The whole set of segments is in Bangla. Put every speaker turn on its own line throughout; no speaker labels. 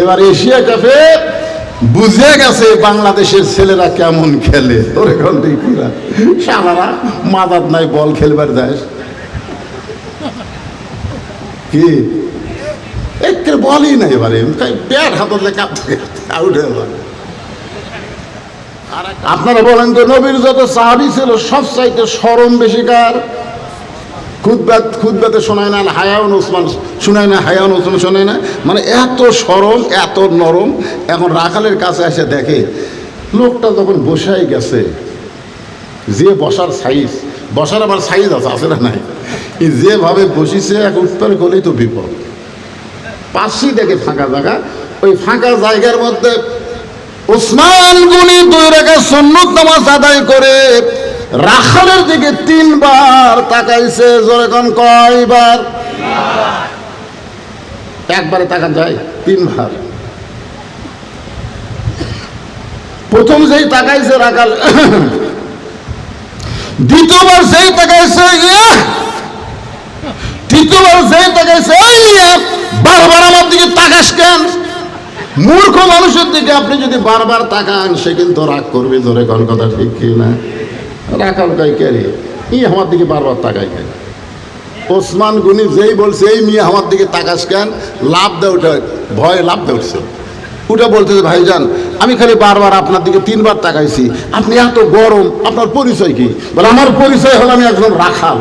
এবার এশিয়া কাপে বুঝে গেছে বাংলাদেশের ছেলেরা কেমন খেলে। তোর এখন কিরা সারারা মাদাত নাই, বল খেলবার যায় কি? একটু বলই না এবারে। ব্যাট হাতলে কাঁপতে আউট হয়ে গেল। আপনারা বলেন যে নবীর যত সাহাবি ছিল সব চাইতে সরম বেশি কার খুদবাত খুদবাতে শোনায় না, হায়াউন ওসমান শোনায় না, হায়াউন ওসমান শোনায় না। মানে এত সরল, এত নরম। এখন রাখালের কাছে এসে দেখে, লোকটা যখন বসাই গেছে, যে বসার সাইজ, বসার আবার সাইজ আছে আছে না নাই? যেভাবে বসিছে, এক উত্তর করলেই তো বিপদ। পাশেই দেখে ফাঁকা জায়গা, ওই ফাঁকা জায়গার মধ্যে ওসমান গুনি দুই রেখা সন্ন্যত নামাজ আদায় করে রাখালের দিকে তিনবার তাকাইছে, জোরে কোন কয়বার? একবারে তাকান যায়, তিনবার। প্রথম যেই তাকাইছে রাখাল, দ্বিতীয়বার যেই তাকাইছে তৃতীয়বার যেই তাকাইছে বারবার আমার দিকে তাকাস কেন? মূর্খ মানুষের দিকে আপনি যদি বারবার তাকান, সে কিন্তু রাগ করবে ধরে কোন কথা ঠিক কি না রাখাল কয় কে রে? ই আমার দিকে বারবার তাকাই কেন? ওসমান গুনি যেই বলছে, এই মেয়ে আমার দিকে তাকাস কেন? লাভ দেয় ওটা ভয়ে লাভ দেয় উঠছে। ওটা বলতেছে ভাইজান, আমি খালি বারবার আপনার দিকে তিনবার তাকাইছি। আপনি এত গরম, আপনার পরিচয় কি? বলে, আমার পরিচয় হলো আমি একজন রাখাল।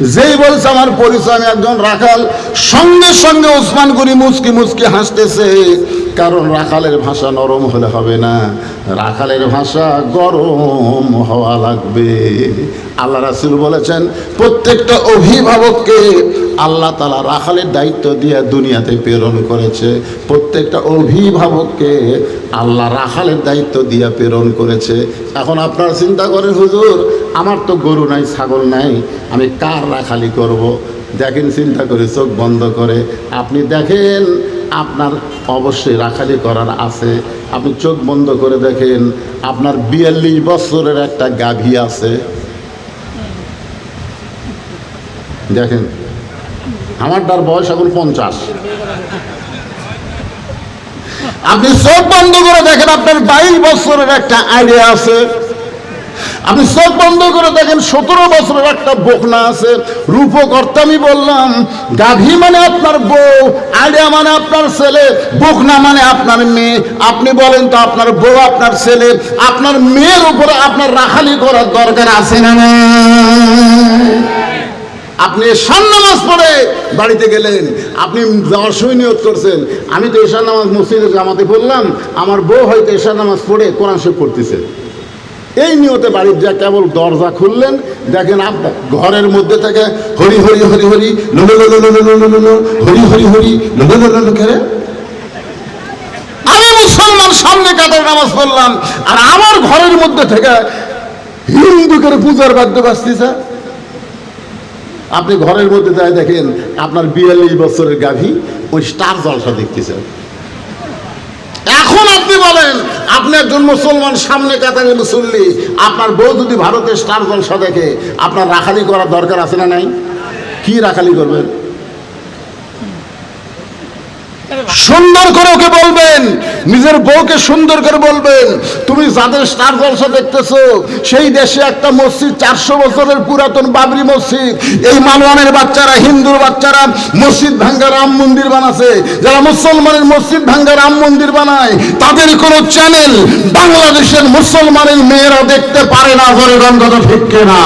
যেই বলছে, আমার পরিচয় আমি একজন রাখাল, সঙ্গে সঙ্গে ওসমান গনি মুচকি মুচকি হাসতেছে। কারণ রাখালের ভাষা নরম হলে হবে না। রাখালের ভাষা গরম হওয়া লাগবে। আল্লাহ রাসুল বলেছেন, প্রত্যেকটা অভিভাবককে আল্লাহ তালা রাখালের দায়িত্ব দিয়ে দুনিয়াতে প্রেরণ করেছে। প্রত্যেকটা অভিভাবককে আল্লাহ রাখালের দায়িত্ব দিয়ে প্রেরণ করেছে। এখন আপনারা চিন্তা করেন, হুজুর, আমার তো গরু নাই, ছাগল নাই, আমি কার রাখালি করব। দেখেন, চিন্তা করে চোখ বন্ধ করে। আপনি দেখেন আপনার অবশ্যই রাখালি করার আছে। আপনি চোখ বন্ধ করে দেখেন, আপনার বিয়াল্লিশ বছরের একটা গাভী আছে। দেখেন আমার তার বয়স এখন পঞ্চাশ। আপনি চোখ বন্ধ করে দেখেন, আপনার বাইশ বছরের একটা আইডিয়া আছে। আপনি চোখ বন্ধ করে দেখেন সতেরো বছরের একটা বকনা আছে। রূপকর্তা আমি বললাম, গাভী মানে আপনার বউ আইডিয়া মানে আপনার ছেলে, বকনা মানে আপনার মেয়ে। আপনি বলেন তো আপনার বউ, আপনার ছেলে, আপনার মেয়ের উপরে আপনার রাখালি করার দরকার আছে না আপনি এশার নামাজ পড়ে বাড়িতে গেলেন, আপনি যাওয়ার নিয়োগ করছেন। আমি তো এশার নামাজ মসজিদে জামাতে পড়লাম, আমার বউ হয়তো এশার নামাজ পড়ে কোরআন শরীফ পড়তেছে। এই নিয়তে বাড়ির যা কেবল দরজা খুললেন দেখেন আপনার ঘরের মধ্যে থেকে হরি হরি হরি হরি হরি হরি হরি করে আমি মুসলমান সামনে কাতার নামাজ পড়লাম আর আমার ঘরের মধ্যে থেকে হিন্দু করে পূজার বাদ্য বাজতেছে আপনি ঘরের মধ্যে যাই দেখেন আপনার বিয়াল্লিশ বছরের গাভী ওই স্টার জলসা দেখতেছেন এখন আপনি বলেন আপনি একজন মুসলমান সামনে কাতারে মুসল্লি, আপনার বউ যদি ভারতের স্টার জলসা দেখে আপনার রাখালি করার দরকার আছে না নাই? কি রাখালি করবেন? সুন্দর করে ওকে বলবেন। নিজের বউকে সুন্দর করে বলবেন। তুমি যাদের স্টার জলসা দেখতেছো, সেই দেশে একটা মসজিদ, চারশো বছরের পুরাতন বাবরি মসজিদ। এই মালওয়ানের বাচ্চারা, হিন্দুর বাচ্চারা মসজিদ ভাঙ্গা রাম মন্দির বানাছে। যারা মুসলমানের মসজিদ ভাঙ্গা রাম মন্দির বানায়, তাদের কোনো চ্যানেল বাংলাদেশের মুসলমানের মেয়েরা দেখতে পারে না ধরে কথা ঠিক না।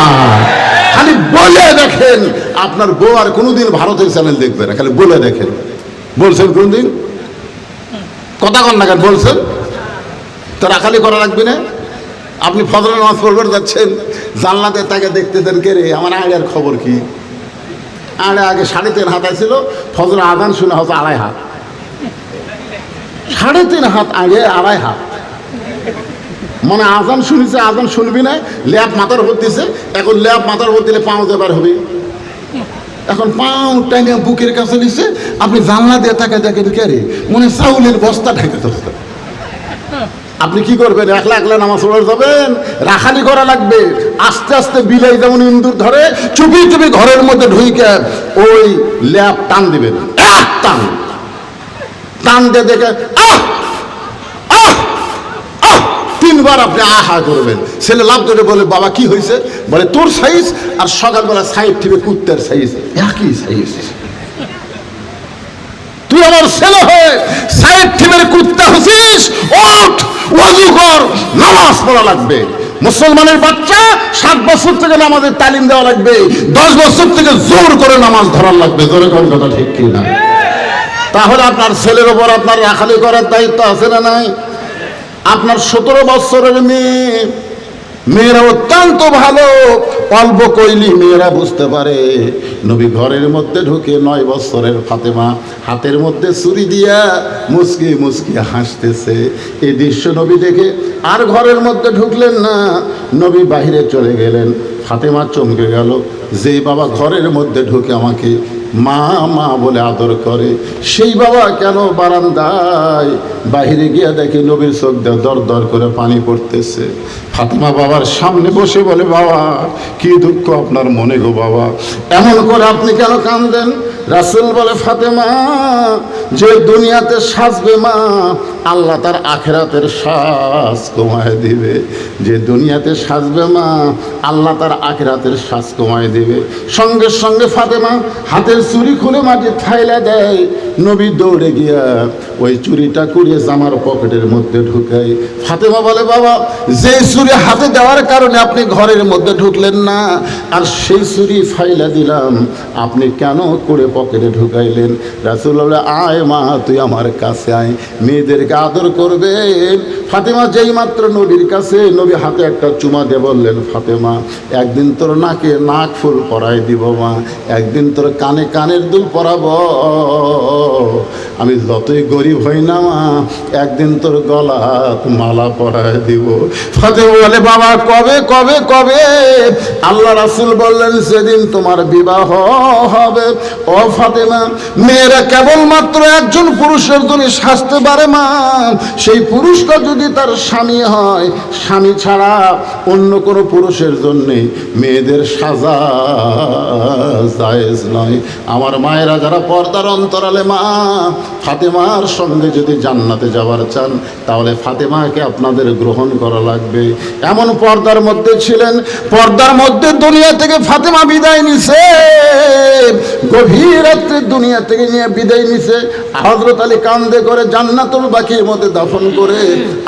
খালি বলে দেখেন, আপনার বউ আর কোনোদিন ভারতের চ্যানেল দেখবে না, খালি বলে দেখেন। বলছেন কোনদিন কথা কন না কেন, বলছেন? তো রাখালি করা লাগবে না? আপনি ফজর নামাজ পড়বেন, যাচ্ছেন জানলাতে, তাকে দেখতেছেন কে রে? আমার আড়িয়ার খবর কি? আড়ে আগে সাড়ে তিন হাত ছিল ফজর আদান শুনে হতো আড়াই হাত। সাড়ে তিন হাত আগে আড়াই হাত। মানে আজান শুনেছে, আজান শুনবি না, ল্যাব মাথার উপর দিছে, এখন ল্যাব মাথার উপর দিলে পাও দেবার হবে। এখন পাও টাইনে বুকের কাছে নিছে আপনি জানলা দিয়ে তাকে দেখেন কে রে? মনে চাউলের বস্তা ঢেকে ধরছে। আপনি কি করবেন? একলা একলা নামাজ পড়ে যাবেন, রাখালি করা লাগবে। আস্তে আস্তে বিলাই যেমন ইন্দুর ধরে, চুপি চুপি ঘরের মধ্যে ঢুইকে ওই ল্যাপ টান দিবেন। টান। টান দিয়ে দেখে, আহ! আহ! আহ! তিনবার আপনি আহা করবেন। ছেলে লাভ ধরে বলে, বাবা, কি হয়েছে বলে, তোর সাইজ আর সকালবেলা সাইড থেকে কুত্তার সাইজ একই সাইজ তুই আমার ছেলে হয়ে সাইড টিমের কুত্তা হছিস ওঠ, ওয়াজু কর, নামাজ পড়া লাগবে। মুসলমানের বাচ্চা সাত বছর থেকে নামাজের তালিম দেওয়া লাগবে, দশ বছর থেকে জোর করে নামাজ ধরার লাগবে। জোরে কোন কথা ঠিক কি না তাহলে আপনার ছেলের ওপর আপনার রাখালি করার দায়িত্ব আছে না নাই? আপনার সতেরো বছরের মেয়ে মেয়েরা অত্যন্ত ভালো। অল্প কইলি মেয়েরা বুঝতে পারে। নবী ঘরের মধ্যে ঢুকে নয় বছরের ফাতেমা হাতের মধ্যে ছুরি দিয়া মুসকি মুসকি হাসতেছে। এই দৃশ্য নবী দেখে আর ঘরের মধ্যে ঢুকলেন না। নবী বাহিরে চলে গেলেন। ফাতেমা চমকে গেল। যে বাবা ঘরের মধ্যে ঢুকে আমাকে মা মা বলে আদর করে, সেই বাবা কেন বারান্দায় বাহিরে গিয়ে দেখে নবীর চোখ দর দর করে পানি পড়তেছে। ফাতিমা বাবার সামনে বসে বলে, বাবা, কি দুঃখ আপনার মনে গো বাবা। এমন করে আপনি কেন কান্দেন রাসুল বলে, ফাতেমা, যে দুনিয়াতে সাজবে মা, আল্লাহ তার আখেরাতের শ্বাস কমায় দিবে। যে দুনিয়াতে সাজবে মা, আল্লাহ তার আখেরাতের শ্বাস কমায় দিবে। সঙ্গে সঙ্গে ফাতেমা হাতের চুরি খুলে মাটি থাইলা দেয়। নবী দৌড়ে গিয়া ওই চুরিটা কুড়িয়ে জামার পকেটের মধ্যে ঢুকায়। ফাতেমা বলে, বাবা যে চুরি হাতে দেওয়ার কারণে আপনি ঘরের মধ্যে ঢুকলেন না। আর সেই চুরি ফাইলা দিলাম। আপনি কেন করে পকেটে ঢুকাইলেন? রাসুল্লাহ আয় মা, তুই আমার কাছে আয়। মেয়েদেরকে আদর করবে। ফাতেমা যেই মাত্র নবীর কাছে, নবী হাতে একটা চুমা দিয়ে বললেন, ফাতেমা, একদিন তোর নাকে নাক ফুল পরাই দিব মা। একদিন তোর কানে কানের দুল পরাব। আমি যতই গরিব হই না মা, একদিন তোর গলা মালা পরায় দিব। ফাতেমা বলে, বাবা, কবে কবে কবে? আল্লাহ রাসুল বললেন, সেদিন তোমার বিবাহ হবে। ও ফাতেমা, মেয়েরা কেবলমাত্র একজন পুরুষের জন্য সাজতে পারে মা। সেই পুরুষটা যদি তার স্বামী হয়, স্বামী ছাড়া অন্য কোনো পুরুষের জন্যে মেয়েদের সাজা জায়েজ নয়। আমার মায়েরা যারা পর্দার অন্তরালে মা ফাতেমার সঙ্গে যদি জান্নাতে যাওয়ার চান, তাহলে ফাতেমাকে আপনাদের গ্রহণ করা লাগবে। এমন পর্দার মধ্যে ছিলেন, পর্দার মধ্যে দুনিয়া থেকে ফাতেমা বিদায় নিছে। গভীর রাত্রে দুনিয়া থেকে নিয়ে বিদায় নিছে। হজরত আলী কান্দে করে জান্নাতুল বাকির মধ্যে দাফন করে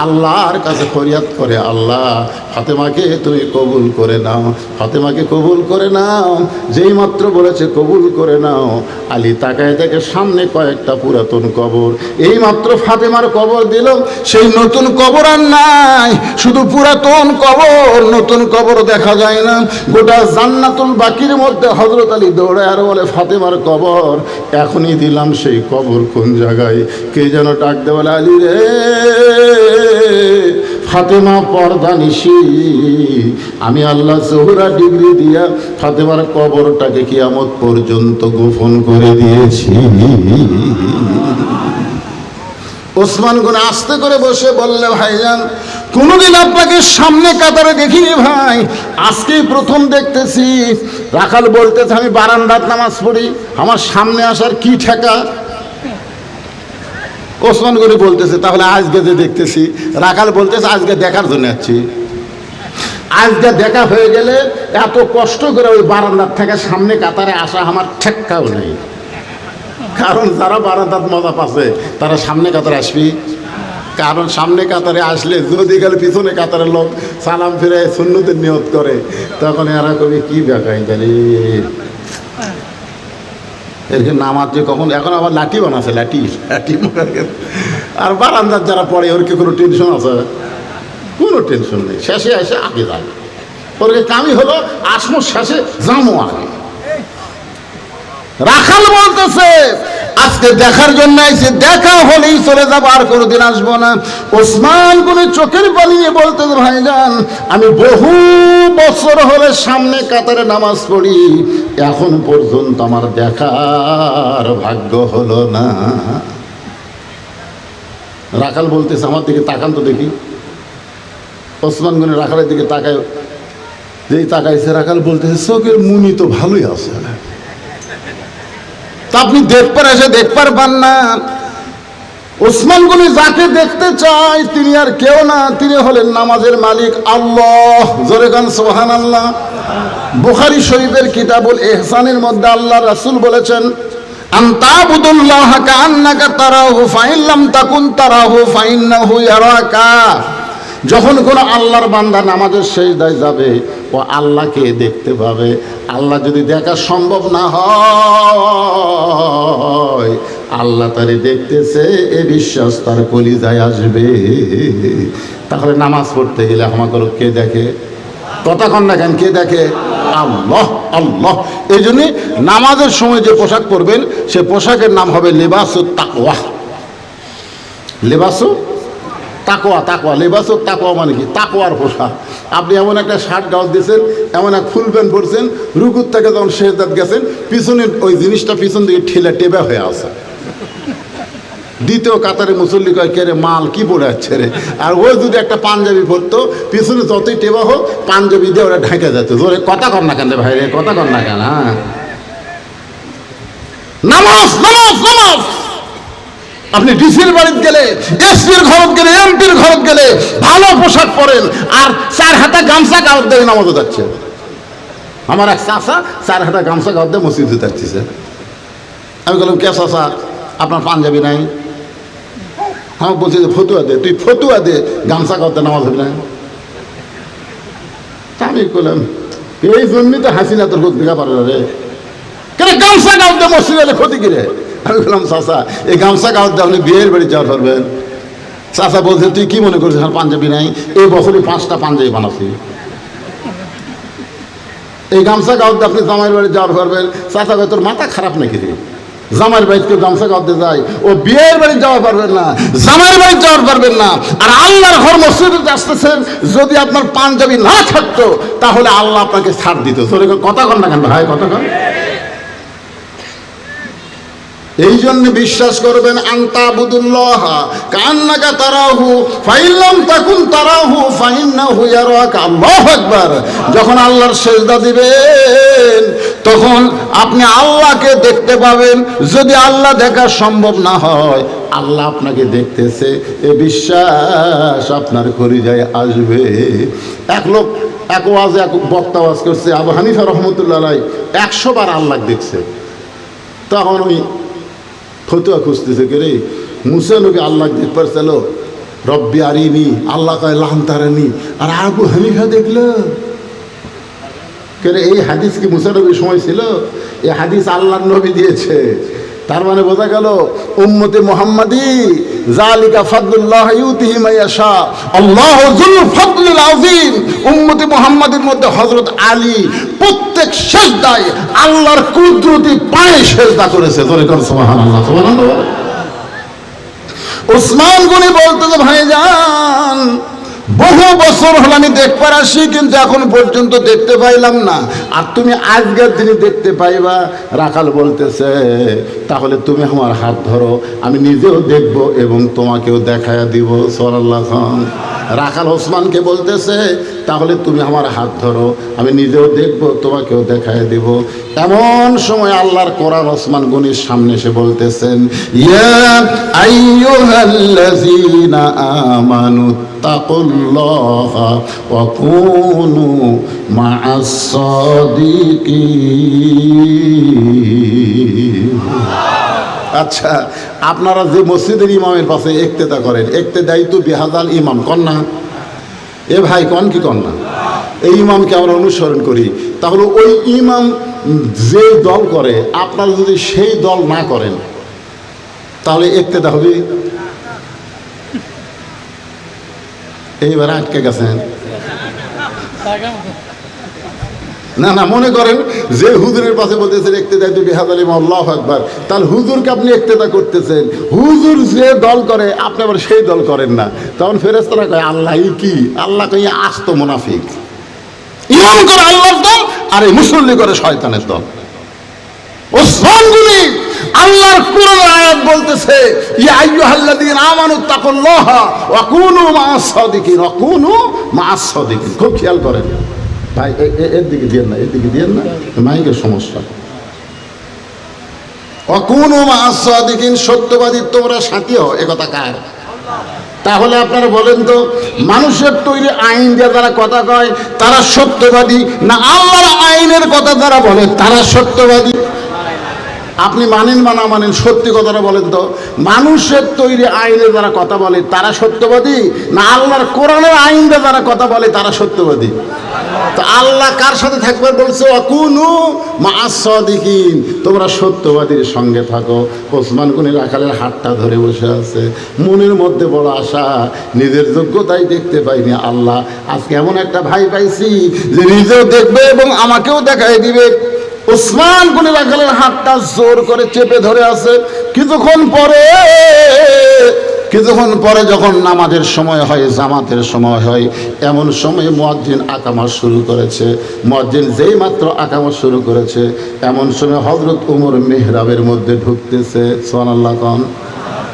আল্লাহর কাছে ফরিয়াদ করে, আল্লাহ, ফাতেমাকে তুমি কবুল করে নাও, ফাতেমাকে কবুল করে নাও। যেই মাত্র বলেছে কবুল করে নাও, আলী তাকায় দেখে সামনে কয়েকটা পুরাতন কবর। এই মাত্র ফাতেমার কবর দিল সেই নতুন কবর আর নাই। শুধু পুরাতন কবর, নতুন কবর দেখা যায় না। গোটা জান্নাতুল বাকির মধ্যে হজরত আলী দৌড়ায় আর বলে, ফাতেমার কবর, এখনই দিলাম সেই কবর কোন জায়গায়? কে যেন ডাক দে বলে, আলী রে, ফাতেমা পর্দা নিশি। আমি আল্লাহ জোহরা ডিগ্রি দিয়া ফাতেমার কবরটাকে কিয়ামত পর্যন্ত গোপন করে দিয়েছি। ওসমান গুনে আস্তে করে বসে বললে, ভাইজান, কোনোদিন আপনাকে সামনে কাতারে দেখিনি ভাই। আজকেই প্রথম দেখতেছি। রাখাল বলতেছে, আমি বারান্দার নামাজ পড়ি, আমার সামনে আসার কি ঠেকা? ওসমান গনি বলতেছে, তাহলে আজকে যে দেখতেছি। রাখাল বলতেছে, আজকে দেখার জন্য যাচ্ছি। আজকে দেখা হয়ে গেলে এত কষ্ট করে ওই বারান্দার থেকে সামনে কাতারে আসা আমার ঠেক্কাও নেই। কারণ যারা বারান্দার মজা পাচ্ছে, তারা সামনে কাতারে আসবি। কারণ সামনে কাতারে আসলে যদি গেলে পিছনে কাতারের লোক সালাম ফিরে শূন্যতে নিয়ত করে, তখন এরা কবি কি দেখাই জানি এরকম নামাজ যে কখন? এখন আবার লাঠি বানাচ্ছে লাঠি লাঠি আর বারান্দার যারা পড়ে, ওর কি কোনো টেনশন আছে? কোনো টেনশন নেই। শেষে এসে আগে যায় ওর কামি হলো? আসমো শেষে জামো আগে। রাখাল বলতেছে, আজকে দেখার জন্য আইছে, দেখা হলেই চলে যাব, আর কোনোদিন আসব না। ওসমান কোনে চোখের পানি বলতে বলতেছে ভাইজান আমি বহু বছর হলে সামনে কাতারে নামাজ পড়ি, এখন পর্যন্ত আমার দেখার ভাগ্য হলো না। রাখাল বলতেছে, আমার দিকে তাকান তো দেখি। ওসমান গুনে রাখালের দিকে তাকায়, যেই তাকাইছে, রাখাল বলতেছে, চোখের মুনি তো ভালোই আছে। তা আপনি দেখবার এসে দেখবার পান না। ওসমান গনি যাকে দেখতে চায়, তিনি আর কেউ না, তিনি হলেন নামাজের মালিক আল্লাহ। জোরে গান সোহান আল্লাহ বুখারি শরীফের কিতাবুল এহসানের মধ্যে আল্লাহ রাসূল বলেছেন তাকুন যখন কোন আল্লাহর বান্দা নামাজের শেষদায় যাবে ও আল্লাহকে দেখতে পাবে। আল্লাহ যদি দেখা সম্ভব না হয়, আল্লাহ তারে দেখতেছে, এ বিশ্বাস তার কলিজায় আসবে। তাহলে নামাজ পড়তে গেলে আমাকে কে দেখে? কন না কেন কে দেখে? আল্লাহ আল্লাহ। এই জন্যে নামাজের সময় যে পোশাক পরবেন, সে পোশাকের নাম হবে লেবাস তাকওয়া। লেবাস তাকোয়া তাকোয়া লেবাস তাকোয়া মানে কি? তাকোয়ার পোশাক। আপনি এমন একটা শার্ট গাউজ দিয়েছেন, এমন এক ফুল প্যান্ট পরছেন, রুকুর থেকে যখন শেষ দাঁত গেছেন পিছনে ওই জিনিসটা পিছন দিকে ঠেলে টেবে হয়ে আছে। দ্বিতীয় কাতারে মুসল্লি কয়, কে রে মাল, কি পড়ে যাচ্ছে রে? আর ওই যদি একটা পাঞ্জাবি পরতো, পিছনে যতই টেবা হোক, পাঞ্জাবি দিয়ে ওরা ঢেকে যেত। জোরে কথা কর না কেন রে ভাই রে, কথা কর না কেন হ্যাঁ। নামাজ নামাজ নামাজ আপনি ডিসির বাড়িতে গেলে, এসপির ঘরত গেলে, এমপির ঘরত গেলে ভালো পোশাক পরেন, আর চার হাতে গামছা গাওয়ার দিয়ে নামাজও যাচ্ছে। আমার এক চাষা চার হাতে গামছা গাওয়ার দিয়ে মসজিদে যাচ্ছে আমি বললাম, কে চাষা আপনার পাঞ্জাবি নাই? আমার বলছি যে, ফতুয়া দে, তুই ফতুয়া দে, গামছা গাওয়াতে নামাজ হবে না। আমি বললাম এই জন্যই তো হাসিনা তোর খোঁজ দেখা পারে রে। কেন গামছা গাওয়াতে মসজিদ এলে ক্ষতি কি রে? আমি বললাম চাষা এই গামছা গাওয়াতে আপনি বিয়ের বাড়ি যাওয়ার পারবেন চাষা বলছে, তুই কি মনে করছিস, আমার পাঞ্জাবি নাই? এই বছরই পাঁচটা পাঞ্জাবি বানাচ্ছি। এই গামছা গাওয়াতে আপনি জামাইয়ের বাড়ি যাওয়ার পারবেন চাষা তোর মাথা খারাপ নাকি রে? জামাইয়ের বাড়িতে গামছা গাওয়াতে যায়? ও বিয়ের বাড়ি যাওয়া পারবেন না, জামাইয়ের বাড়ি যাওয়ার পারবেন না। আর আল্লাহর ঘর মসজিদে আসতেছেন, যদি আপনার পাঞ্জাবি না থাকতো, তাহলে আল্লাহ আপনাকে ছাড় দিত। কথা কন না কেন ভাই, কথা কন। এই জন্য বিশ্বাস করবেন, আন্তাবুদুল্লাহ, কান্নাকা তারাহু ফাইল্লাম তাকুন তারাহু, ফাইন্নাহু ইয়ারাকা, আল্লাহু আকবার। যখন আল্লাহর সেজদা দিবেন, তখন আপনি আল্লাহকে দেখতে পাবেন। যদি আল্লাহ দেখা সম্ভব না হয়, আল্লাহ আপনাকে দেখতেছে। এ বিশ্বাস আপনার কলিজায় আসবে। এক লোক, এক ওয়াজ, এক বক্তা ওয়াজ করছে, আবু হানিফা রহমতুল্লাহ একশো বার আল্লাহ দেখছে। তখন ওই ফতুয়া খুঁজতেছে কে রে? মুসা নবী আল্লাহ পারছিল রব্বি আরিনি, আল্লাহ কয় লান্তারানি। আর আবু হানিফা দেখল? কে রে, এই হাদিস কি মুসা নবীর সময় ছিল? এই হাদিস আল্লাহ নবী দিয়েছে। তার মানে বোঝা গেল, উম্মতে মোহাম্মদি জালিকা ফাদলুল্লাহ ইউতিহি মাইয়াশা আল্লাহ যুল ফাদলুল আযীম। উম্মতে মোহাম্মদের মধ্যে হযরত আলী প্রত্যেক সেজদায় আল্লাহর কুদরতি পায়ে সেজদা করেছে। জোরে কর, সুবহানাল্লাহ সুবহানাল্লাহ। ওসমান গনি বলতে যে, ভাইজান, বহু বছর হল আমি দেখবার আসি কিন্তু এখন পর্যন্ত দেখতে পাইলাম না। আর তুমি আজকের দিনে দেখতে পাইবা। রাখাল বলতেছে তাহলে তুমি আমার হাত ধরো, আমি নিজেও দেখব এবং তোমাকেও দেখায়া দিব সরাল্লাহ রাখাল ওসমানকে বলতেছে, তাহলে তুমি আমার হাত ধরো, আমি নিজেও দেখব, তোমাকেও দেখায় দেব। এমন সময় আল্লাহর কোরআন ওসমান গনির সামনে এসে বলতেছেন আমানু তাকুল্লাহা ওয়া কুনু মা'আস সাদিকিন আচ্ছা আপনারা যে মসজিদের ইমামের পাশে একতেদা করেন একতেদাই তো বেহাজাল ইমাম কন্যা এ ভাই কন কি কন্যা এই ইমামকে আমরা অনুসরণ করি। তাহলে ওই ইমাম যে দল করে, আপনারা যদি সেই দল না করেন, তাহলে একতেদা হবে? এইবার আটকে গেছেন। না না, মনে করেন, যে হুজুরের পাশে বলতেছেন, একতেদা তো বেহাদ আলিম আল্লাহ একবার তাহলে হুজুরকে আপনি একতেদা করতেছেন। হুজুর যে দল করে, আপনি আবার সেই দল করেন না। তখন ফেরেস্তারা কয়, আল্লাহ কি? আল্লাহ কই আস্ত মুনাফিক। ইমাম করে আল্লাহর দল, আর এই মুসল্লি করে শয়তানের দল। ওসমান গুলি আল্লাহর কোরআন আয়াত বলতেছে, ইয়া আইয়ুহাল্লাযীনা আমানু তাকুল্লাহ ওয়া কুনু মা'আস সাদিকিন ওয়া কুনু মা'আস সাদিকিন খুব খেয়াল করেন। ভাই এর দিকে দিয়ে না, এর দিকে দিয়ে না, মাইকের সমস্যা। অকুন মাসিন সত্যবাদী তোমরা সাথী হও একথা কার? তাহলে আপনারা বলেন তো, মানুষের তৈরি আইন দিয়ে তারা কথা কয়, তারা সত্যবাদী না আল্লাহর আইনের কথা তারা বলে, তারা সত্যবাদী? আপনি মানেন বা না মানেন, সত্যি কথাটা বলেন তো। মানুষের তৈরি আইনে যারা কথা বলে, তারা সত্যবাদী? না আল্লাহর কোরআনের আইন যারা কথা বলে, তারা সত্যবাদী? তো আল্লাহ কার সাথে থাকবে বলছে, অকুনু মাসদিকিন তোমরা সত্যবাদীর সঙ্গে থাকো। ওসমান গনি রাখালের হাতটা ধরে বসে আছে। মনের মধ্যে বড় আশা, নিজের যোগ্যতাই দেখতে পাইনি আল্লাহ। আজকে এমন একটা ভাই পাইছি যে নিজেও দেখবে এবং আমাকেও দেখাই দিবে। ওসমান কোনে রাখালের হাতটা জোর করে চেপে ধরে আছে। কিছুক্ষণ পরে কিছুক্ষণ পরে যখন নামাজের সময় হয়, জামাতের সময় হয়, এমন সময় মুয়াজ্জিন আকামা শুরু করেছে। মুয়াজ্জিন যেই মাত্র আকামা শুরু করেছে, এমন সময় হজরত উমর মেহরাবের মধ্যে ঢুকতেছে। কন।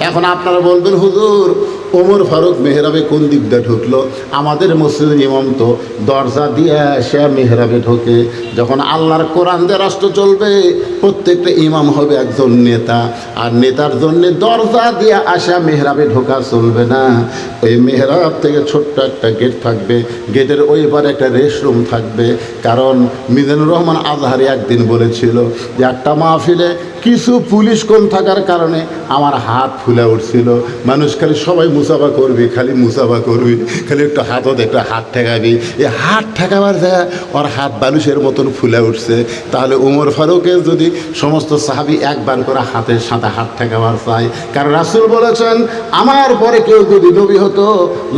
এখন আপনারা বলবেন, হুজুর ওমর ফারুক মেহরাবে কোন দিক দিয়ে ঢুকলো? আমাদের মসজিদের ইমাম তো দরজা দিয়ে সে মেহরাবে ঢোকে। যখন আল্লাহর কোরআন দিয়ে রাষ্ট্র চলবে, প্রত্যেকটা ইমাম হবে একজন নেতা। আর নেতার জন্য দরজা দিয়ে আসা মেহরাবে ঢোকা চলবে না। ওই মেহরাব থেকে ছোট্ট একটা গেট থাকবে। গেটের ওই পারে একটা রেস্টরুম থাকবে। কারণ মিজানুর রহমান আজহারি একদিন বলেছিল যে, একটা মাহফিলে কিছু পুলিশ কম থাকার কারণে আমার হাত ফুলে উঠছিল। মানুষ খালি সবাই মুসাফা করবি, খালি মুসাফা করবি, খালি একটু হাতও একটা হাত ঠেকাবি। এই হাত ঠেকাবার জায়গা ওর হাত বালুশের মতন ফুলে উঠছে। তাহলে উমর ফারুকের যদি সমস্ত সাহাবি একবার করে হাতের সাথে হাত ঠেকাবার চায়। কারণ রাসুল বলেছেন, আমার পরে কেউ যদি নবী হতো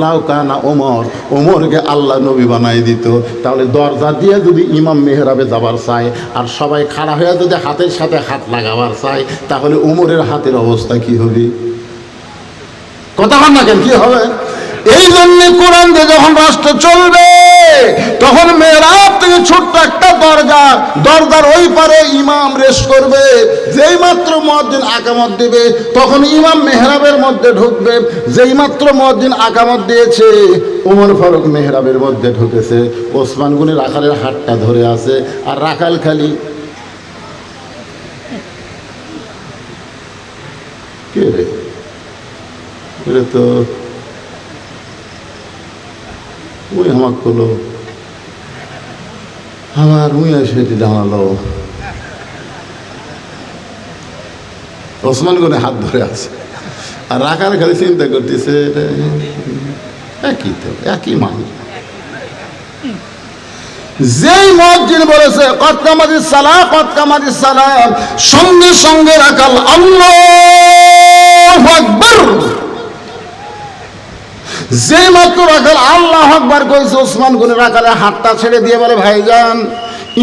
লাউকানা ওমর ওমরকে আল্লাহ নবী বানাই দিত। তাহলে দরজা দিয়ে যদি ইমাম মেহরাবে যাবার চায়, আর সবাই খাড়া হয়ে যদি হাতের সাথে হাত লাগাবার চায় তাহলে উমরের হাতের অবস্থা কি হবে? কথা হন না কেন, কি হবে? এই জন্য কোরআন যখন রাষ্ট্র চলবে, তখন মেয়েরাব থেকে ছোট্ট একটা দরজা, দরজার ওই পারে ইমাম রেস করবে। যেই মাত্র মসজিদ আকামত দিবে, তখন ইমাম মেহরাবের মধ্যে ঢুকবে। যেই মাত্র মসজিদ আকামত দিয়েছে ওমর ফারুক মেহরাবের মধ্যে ঢুকেছে। ওসমান গুনি রাখালের হাতটা ধরে আছে, আর রাখাল খালি কে রে এটা তো ওই আমার করল আমার মুই সেটি জানালো ওসমান করে হাত ধরে আছে। আর রাখার খালি চিন্তা করতেছে একই তো, একই মানুষ যেই মসজিদ বলেছে কতকামাদি সালা কতকামাদি সালাম। সঙ্গে সঙ্গে রাখাল, আল্লাহ আকবর। যে মাত্র রাখাল, আল্লাহ আকবার কইছে, ওসমান গুনে রাখালে হাতটা ছেড়ে দিয়ে বলে, ভাইজান,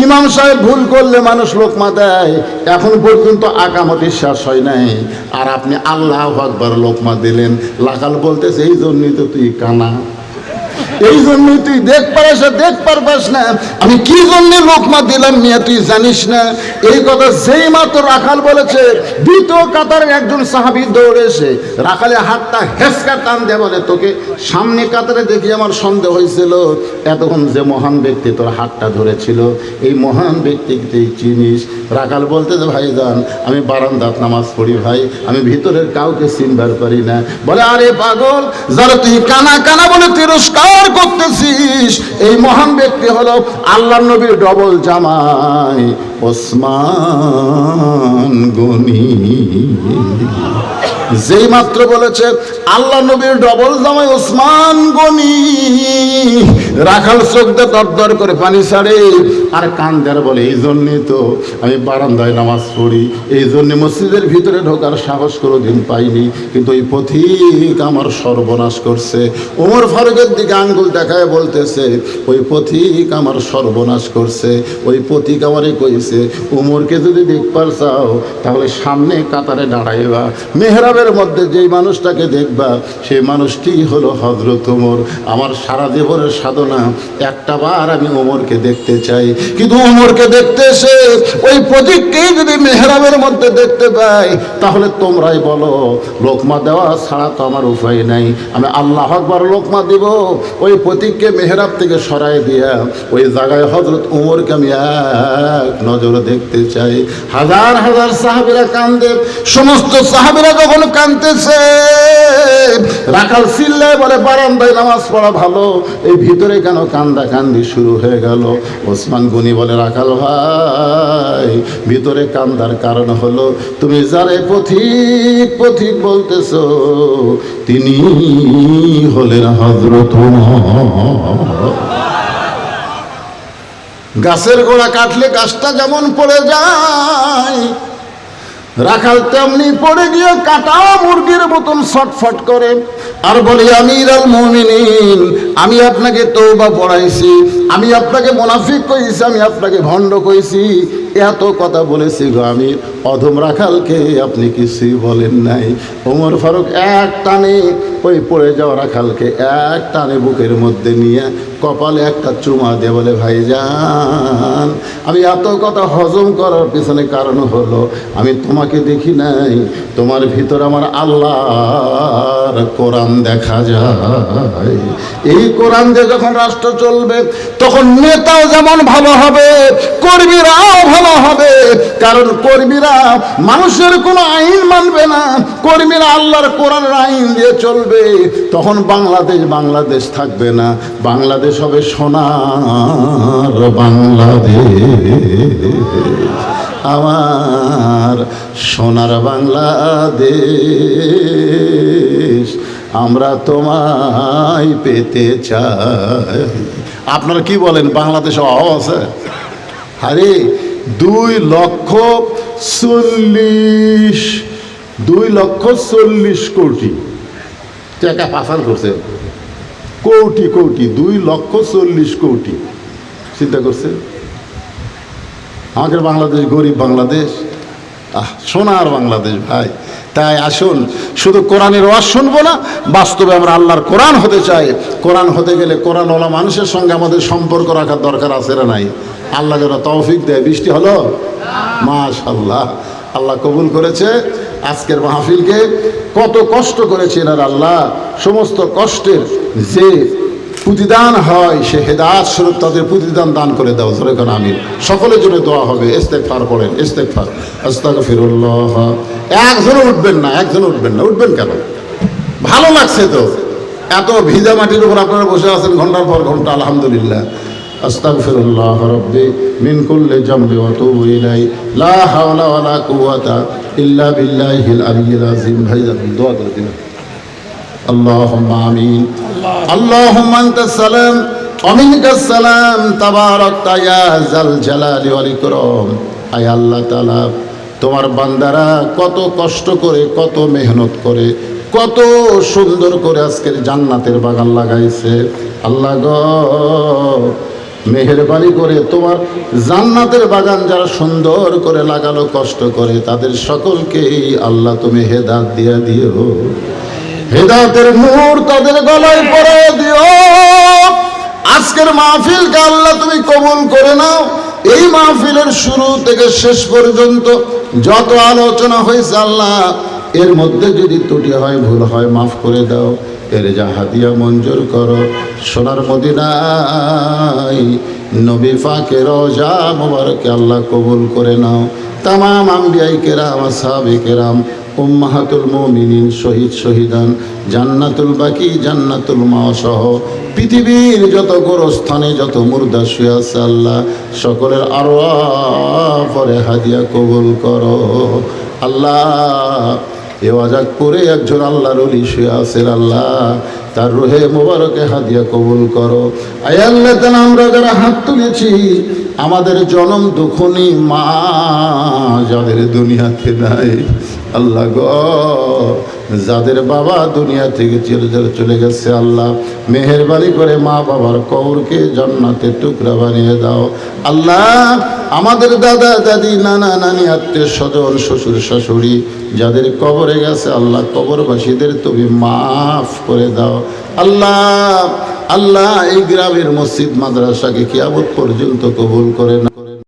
ইমাম সাহেব ভুল করলে মানুষ লোকমা দেয় এখন পর্যন্ত আকামতি শেষ হয় নাই। আর আপনি আল্লাহ আকবার লোকমা দিলেন। লাকাল বলতেছে, এই জন্যই তো তুই কানা। এই জন্য তুই দেখ পারাস দেখ পারবাস না। আমি কি জন্য লোকমা দিলাম মিয়া, তুই জানিস না? এই কথা যেই মাত্র রাখাল বলেছে দ্বিতীয় কাতার একজন সাহাবি দৌড়ে এসে রাখালে হাতটা হেসকা টান দেয় বলে, তোকে সামনে কাতারে দেখি আমার সন্দেহ হয়েছিল। এতক্ষণ যে মহান ব্যক্তি তোর হাতটা ধরেছিল, এই মহান ব্যক্তিকে তুই চিনিস? রাখাল বলতে যে ভাই যান আমি বারান্দাত নামাজ পড়ি, ভাই। আমি ভিতরের কাউকে চিনবার পারি না। বলে, আরে পাগল, যারা তুই কানা কানা বলে তিরস্কার করতেছিস? এই মহান ব্যক্তি হলো আল্লাহ নবীর ডবল জামাই ওসমান গনি। যেই মাত্র বলেছে, আল্লাহ নবীর ডবল জামাই ওসমান গনি। রাখাল চোখ দিয়ে দরদর করে পানি ছাড়ে, আর কান্দার বলে এই জন্যই তো আমি বারান্দায় নামাজ পড়ি এই জন্য মসজিদের ভিতরে ঢোকার সাহস কোনো দিন পাইনি, কিন্তু ওই পথিক আমার সর্বনাশ করছে। ওমর ফারুকের দিকে আঙ্গুল দেখায় বলতেছে, ওই পথিক আমার সর্বনাশ করছে, ওই পথিক আমারে কইছে ওমরকে যদি দেখবার চাও, তাহলে সামনে কাতারে দাঁড়াইবা। মেহরাবে মেহরাবের মধ্যে যেই মানুষটাকে দেখবা সেই মানুষটি হলো হজরত ওমর। আমার সারা জীবনের সাধনা, একটা বার আমি ওমরকে দেখতে চাই। কিন্তু ওমরকে দেখতে এসে ওই প্রতীককেই যদি মেহরাবের মধ্যে দেখতে পাই, তাহলে তোমরাই বলো, লোকমা দেওয়া ছাড়া তো আমার উপায় নাই। আমি আল্লাহ আকবার লোকমা দিব। ওই প্রতীককে মেহরাব থেকে সরাই দিয়া ওই জায়গায় হজরত উমরকে আমি এক নজরে দেখতে চাই। হাজার হাজার সাহাবিরা কান্দে। সমস্ত সাহাবিরা যখন কান্দতেছে রাখাল সিল্লায় বলে, বারান্দায় নামাজ পড়া ভালো। এই ভিতরে কেন কান্দা কান্দি শুরু হয়ে গেল? ওসমান গুনি বলে, রাখাল ভাই, ভিতরে কান্দার কারণ হলো, তুমি যারে পথিক পথিক বলতেছ, তিনি হলেন হজরত গাছের গোড়া কাটলে গাছটা যেমন পড়ে যায় রাখাল তেমনি পড়ে গিয়ে কাটা মুরগির মতন ছটফট করে। আর বলি আমি আল মমিনিন, আমি আপনাকে তৌবা পড়াইছি, আমি আপনাকে মোনাফিক কইছি, আমি আপনাকে ভণ্ড কইছি। এত কথা বলেছি গো আমি। অধম রাখালকে আপনি কিছুই বলেন নাই। ওমর ফারুক এক টানে ওই পড়ে যাওয়া রাখালকে এক টানে বুকের মধ্যে নিয়ে কপালে একটা চুমা দিয়ে বলে ভাইজান আমি এত কথা হজম করার পিছনে কারণ হলো, আমি তোমাকে দেখি নাই। তোমার ভিতর আমার আল্লাহর কোরআন দেখা যায়। এই কোরআন দিয়ে যখন রাষ্ট্র চলবে, তখন নেতাও যেমন ভালো হবে, কর্মীরাও ভালো হবে। কারণ কর্মীরা মানুষের কোনো আইন মানবে না। কর্মীরা আল্লাহর কোরআনের আইন দিয়ে চলবে। তখন বাংলাদেশ বাংলাদেশ থাকবে না। বাংলাদেশ হবে সোনার বাংলাদেশ। আমার সোনার বাংলাদেশ আমরা তোমায় পেতে চাই। আপনারা কি বলেন? বাংলাদেশ অভাব আছে? আরে দুই লক্ষ চল্লিশ দুই লক্ষ চল্লিশ কোটি। টাকা পাচার করছে কোটি কোটি দুই লক্ষ চল্লিশ কোটি। চিন্তা করছে? আমাদের বাংলাদেশ গরিব বাংলাদেশ। আহ সোনার বাংলাদেশ ভাই। তাই আসুন শুধু কোরআনের ওয়াজ শুনব না বাস্তবে আমরা আল্লাহর কোরআন হতে চাই। কোরআন হতে গেলে কোরআনওয়ালা মানুষের সঙ্গে আমাদের সম্পর্ক রাখার দরকার আছে না নাই? আল্লাহ যেন তৌফিক দেয়। বৃষ্টি হলো? মাশাল্লাহ আল্লাহ কবুল করেছে। আজকের মাহফিলকে কত কষ্ট করেছে এনার আল্লাহ। সমস্ত কষ্টের যে প্রতিদান হয়, সে হেদাত স্বরূপ তাদের প্রতিদান দান করে দাও। ধরে কেন আমি সকলের জন্য দোয়া হবে। ইস্তেক ফার করেন ইস্তেক ফার আস্তাক ফিরুল্লাহ একজনও উঠবেন না, একজনও উঠবেন না। উঠবেন কেন? ভালো লাগছে তো। এত ভিজা মাটির উপর আপনারা বসে আছেন ঘণ্টার পর ঘণ্টা, আলহামদুলিল্লাহ। আস্তাগফিরুল্লাহ রাব্বি মিন কুল্লি জামবি ওয়া তুবু ইলাই লা হাওলা ওয়ালা কুওয়াতা ইল্লা বিল্লাহিল আলিয়্যিল আযীম ভাই দোয়া করে দিন اللهم آمين اللهم أنت السلام ومنك السلام تبارك يا ذا الجلال والإكرام আয় আল্লাহ তাআলা তোমার বান্দারা কত কষ্ট করে কত মেহনত করে কত সুন্দর করে আজকের জান্নাতের বাগান লাগাইছে আল্লাহ গো মেহরবানি করে তোমার জান্নাতের বাগান যারা সুন্দর করে লাগালো, কষ্ট করে, তাদের সকলকেই আল্লাহ তুমি হেদাত দিয়া দিও। হেদাতের নূর তাদের গলায় পরে দিও। আজকের মাহফিলকে আল্লাহ তুমি কবুল করে নাও। এই মাহফিলের শুরু থেকে শেষ পর্যন্ত যত আলোচনা হয়েছে আল্লাহ, এর মধ্যে যদি ত্রুটি হয়, ভুল হয়, মাফ করে দাও। এর যা হাদিয়া মঞ্জুর করো। সোনার মদিনায় নবী ফাকে রোজা মোবারকে আল্লাহ কবুল করে নাও। তাম আম্বিয়াই কেরাম সাহাবি কেরাম, উম্মাহাতুল মুমিনিন, শহীদ শহীদান, জান্নাতুল বাকি, জান্নাতুল মা সহ পৃথিবীর যত গোরস্থানে যত মুর্দা শুয়ে আল্লাহ, সকলের আরও পরে হাদিয়া কবুল করো। আল্লাহ এ ওয়াজাক করে একজন আল্লাহর অলি শুয়ে আছেন আল্লাহ। তার রোহে মোবারকে হাদিয়া কবুল করো। আয় আল্লাহ তালা আমরা যারা হাত তুলেছি আমাদের জনম দুখনি মা, যাদের দুনিয়াতে নাই। আল্লাহ গ, যাদের বাবা দুনিয়া থেকে চিরতরে চলে গেছে আল্লাহ। মেহেরবানি করে মা বাবার কবরকে জান্নাতের টুকরা বানিয়ে দাও। আল্লাহ, আমাদের দাদা, দাদি, নানা, নানি, আত্মীয় স্বজন, শ্বশুর, শাশুড়ি, যাদের কবরে গেছে, আল্লাহ, কবরবাসীদের তুমি মাফ করে দাও। আল্লাহ আল্লাহ এই গ্রামের মসজিদ মাদ্রাসাকে কিয়ামত পর্যন্ত কবুল করে না।